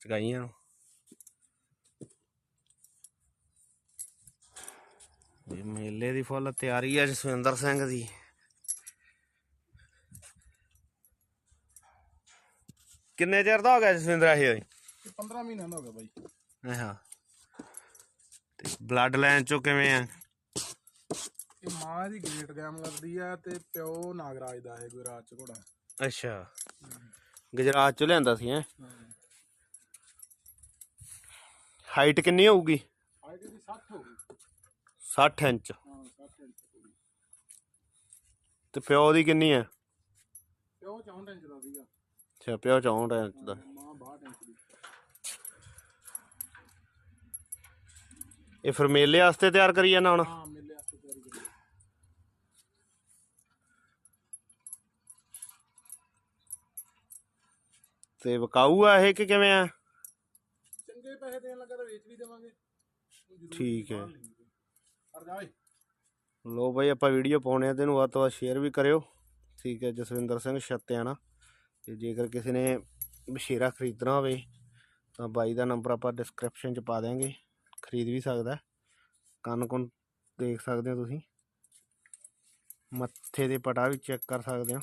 ਚਗਾਈਆਂ ਨੂੰ ਇਹ ਮੇਲੇ ਦੀ ਫੁੱਲ ਤਿਆਰੀ ਹੈ ਜਸਵਿੰਦਰ ਸਿੰਘ ਦੀ। ਕਿੰਨੇ ਚਿਰ ਦਾ ਹੋ ਗਿਆ ਜਸਵਿੰਦਰ ਇਹ? ਇਹ 15 ਮਹੀਨਿਆਂ ਦਾ ਹੋ ਗਿਆ ਬਾਈ। ਅੱਛਾ। ਤੇ ਬਲੱਡ ਲਾਈਨ ਚੋਂ ਕਿਵੇਂ ਆ? ਇਹ ਮਾਂ ਦੀ ਗ੍ਰੇਟ ਗੈਮ ਲੱਗਦੀ ਆ ਤੇ ਪਿਓ ਨਾਗਰਾਜ ਦਾ ਹੈ ਗੁਜਰਾਤ ਚ ਘੋੜਾ। ਅੱਛਾ। ਗੁਜਰਾਤ ਚੋਂ ਲਿਆਂਦਾ ਸੀ ਹੈ। ਹਾਈਟ ਕਿੰਨੀ ਹੋਊਗੀ? ਹਾਈਟ ਦੀ 60 ਹੋ ਗਈ। 60 ਇੰਚ। ਹਾਂ 60 ਇੰਚ ਹੋ ਗਈ। ਤੇ ਪਿਓ ਦੀ ਕਿੰਨੀ ਹੈ? ਪਿਓ 64 ਇੰਚ ਦਾ ਸੀਗਾ। ਅੱਛਾ ਪਿਓ 64 ਇੰਚ ਦਾ। ਮਾਂ 62 ਇੰਚ ਦੀ। ਇਹ ਫਿਰ ਮੇਲੇ ਵਾਸਤੇ ਤਿਆਰ ਕਰੀ ਜਾਣਾ ਹੁਣ? ਹਾਂ ਮੇਲੇ ਵਾਸਤੇ ਤਿਆਰੀ ਕਰੀ ਤੇ ਵਿਕਾਊ ਆ ਇਹ ਕਿ ਕਿਵੇਂ ਆ? ਚੰਗੇ ਪੈਸੇ ਦੇਣ ਲੱਗਾ ਤਾਂ ਵੇਚ ਵੀ ਦੇਵਾਂਗੇ। ਠੀਕ ਹੈ। ਅਰ ਜਾ ਓਏ। ਲੋ ਬਾਈ ਆਪਾਂ ਵੀਡੀਓ ਪਾਉਣੇ ਆ ਤੇ ਇਹਨੂੰ ਵੱਧ ਤੋਂ ਵੱਧ ਸ਼ੇਅਰ ਵੀ ਕਰਿਓ। ਠੀਕ ਹੈ ਜਸਵਿੰਦਰ ਸਿੰਘ ਛੱਤਿਆਣਾ। ਤੇ ਜੇਕਰ ਕਿਸੇ ਨੇ ਬਸ਼ੇਰਾ ਖਰੀਦਣਾ ਹੋਵੇ ਤਾਂ ਬਾਈ ਦਾ ਨੰਬਰ ਆਪਾਂ ਡਿਸਕ੍ਰਿਪਸ਼ਨ 'ਚ ਪਾ ਦਿਆਂਗੇ। ਖਰੀਦ ਵੀ ਸਕਦਾ। ਕੰਨ ਕੁੰਨ ਦੇਖ ਸਕਦੇ ਹੋ ਤੁਸੀਂ। ਮੱਥੇ ਦੇ ਪਟਾ ਵੀ ਚੈੱਕ ਕਰ ਸਕਦੇ ਹੋ।